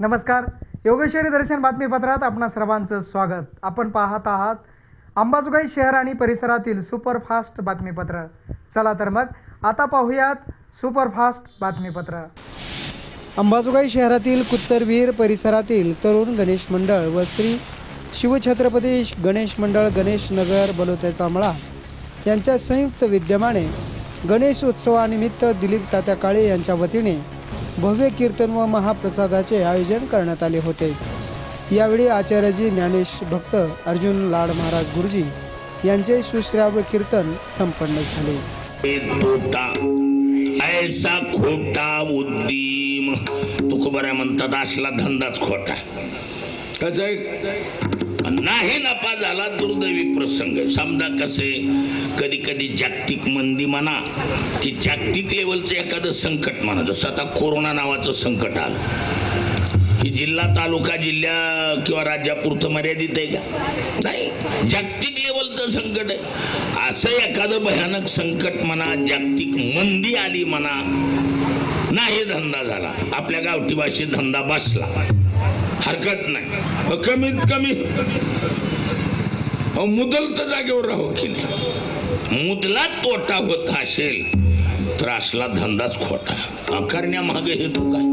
नमस्कार. योगेश्वरी दर्शन बातमीपत्रात आपणा सर्वांचं स्वागत. आपण पाहत आहात अंबाजोगाई शहर आणि परिसरातील सुपरफास्ट बातमीपत्र. चला तर मग आता पाहूयात सुपरफास्ट बातमीपत्र. अंबाजोगाई शहरातील कुत्तरवीर परिसरातील तरुण गणेश मंडळ व श्री शिवछत्रपती गणेश मंडळ गणेश नगर बलोत्याचा मळा यांच्या संयुक्त विद्यमाने गणेश उत्सवानिमित्त दिलीप तात्या काळे यांच्या वतीने भव्य कीर्तन व महाप्रसादाचे आयोजन करण्यात आले होते. यावेळी आचार्यजी ज्ञानेश भक्त अर्जुन लाड महाराज गुरुजी यांचे सुश्राव्य कीर्तन संपन्न झाले. ऐसा खोटा उद्दीम. तुकोबऱ्या म्हणतात असला धंदाच खोटा. कसं नाही नफा झाला दुर्दैवी प्रसंग. समजा कसे कधी कधी जागतिक मंदी म्हणा की जागतिक लेवलचं एखादं संकट म्हणा जसं आता कोरोना नावाचं संकट आलं. ही जिल्हा तालुका जिल्ह्या किंवा राज्यापुरतं मर्यादित आहे का? नाही. जागतिक लेवलचं संकट आहे. असं एखादं भयानक संकट म्हणा जागतिक मंदी आली म्हणा नाही धंदा झाला. आपल्या गावठी भाषेत धंदा बसला. हरकत नाही. कमीत कमी अहो, मुदल तर जागेवर राहो की नाही. मुदला तोटा होत असेल तर असला धंदाच खोटा. करण्यामागे हेतू काय?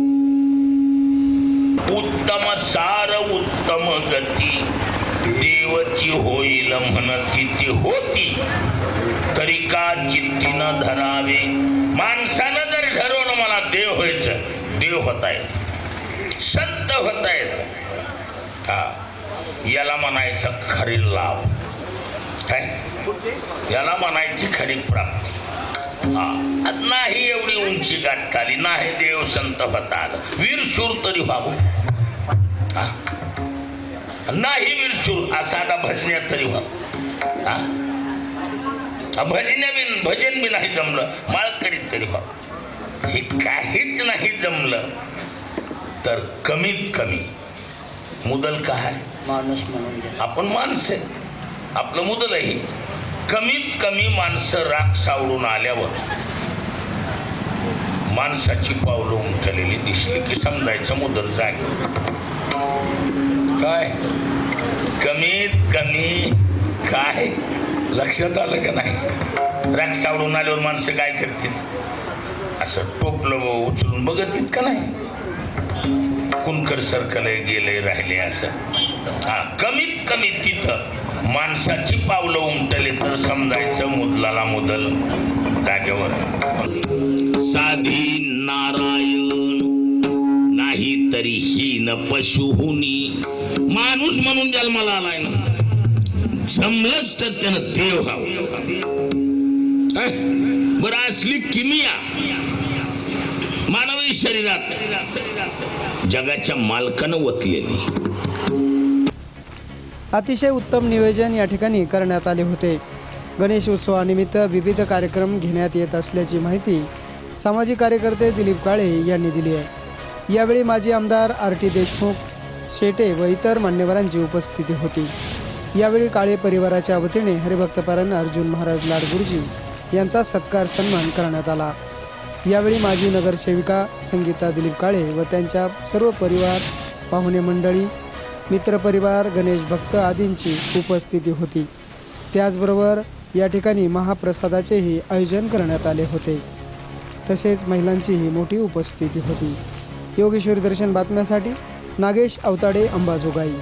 उत्तम सार उत्तम गती. देवची होईल म्हणती ती होती तरी का चित्तीनं धरावे? माणसानं जर ठरवलं मला देव व्हायचं. देव होता येत. संत होता येत हा याला म्हणायचं खरी लाभ. काय? याला म्हणायची खरी प्राप्ती. हा नाही एवढी उंची गाठता आली नाही देव संत होता आलं. वीर शूर तरी व्हावं. हा? नाही वीर शूर असा आता भजण्यात तरी व्हावं. हा? भजन्या बी भजन बी नाही जमलं माळकरीत तरी व्हावं. हे काहीच नाही जमलं. तर कमीत कमी मुदल काय माणूस म्हणून. आपण माणसं आहे. आपलं मुदल आहे कमीत कमी माणसं राग सावळून आल्यावर माणसाची पावलं उमटलेली दिसली की समजायचं मुदल जाय. काय? कमीत कमी काय? लक्षात आलं का नाही? राग सावळून आल्यावर माणसं काय करतील? असं टोपलं उचलून बघतील का नाही? कुणकर सरकले गेले राहिले असं. हा कमीत कमी तिथं माणसाची पावलं उमटले तर समजायचं मुदलाला मुदल जागेवर. साधी नारायण नाही तरी हीन पशुहुनी. माणूस म्हणून जन्माला आलाय ना. जमलंच तर त्यानं देव हवं. बरं असली किमिया. मानवी शरीरात जगाच्या मालकानं वतलेली. अतिशय उत्तम नियोजन या ठिकाणी करण्यात आले होते. गणेश उत्सवानिमित्त विविध कार्यक्रम घेण्यात येत असल्याची माहिती सामाजिक कार्यकर्ते दिलीप काळे यांनी दिली आहे. यावेळी माजी आमदार आर टी देशमुख शेटे व इतर मान्यवरांची उपस्थिती होती. यावेळी काळे परिवाराच्या वतीने हरिभक्तपरांना अर्जुन महाराज लाडगुरुजी यांचा सत्कार सन्मान करण्यात आला. यावेळी माजी नगरसेविका संगीता दिलीप काळे व त्यांच्या सर्व परिवार पाहुणे मंडळी मित्रपरिवार गणेश भक्त आदींची उपस्थिती होती. त्याचबरोबर या ठिकाणी महाप्रसादाचेही आयोजन करण्यात आले होते. तसेच महिलांचीही मोठी उपस्थिती होती. योगेश्वरी दर्शन बातम्यासाठी नागेश अवताडे अंबाजोगाई.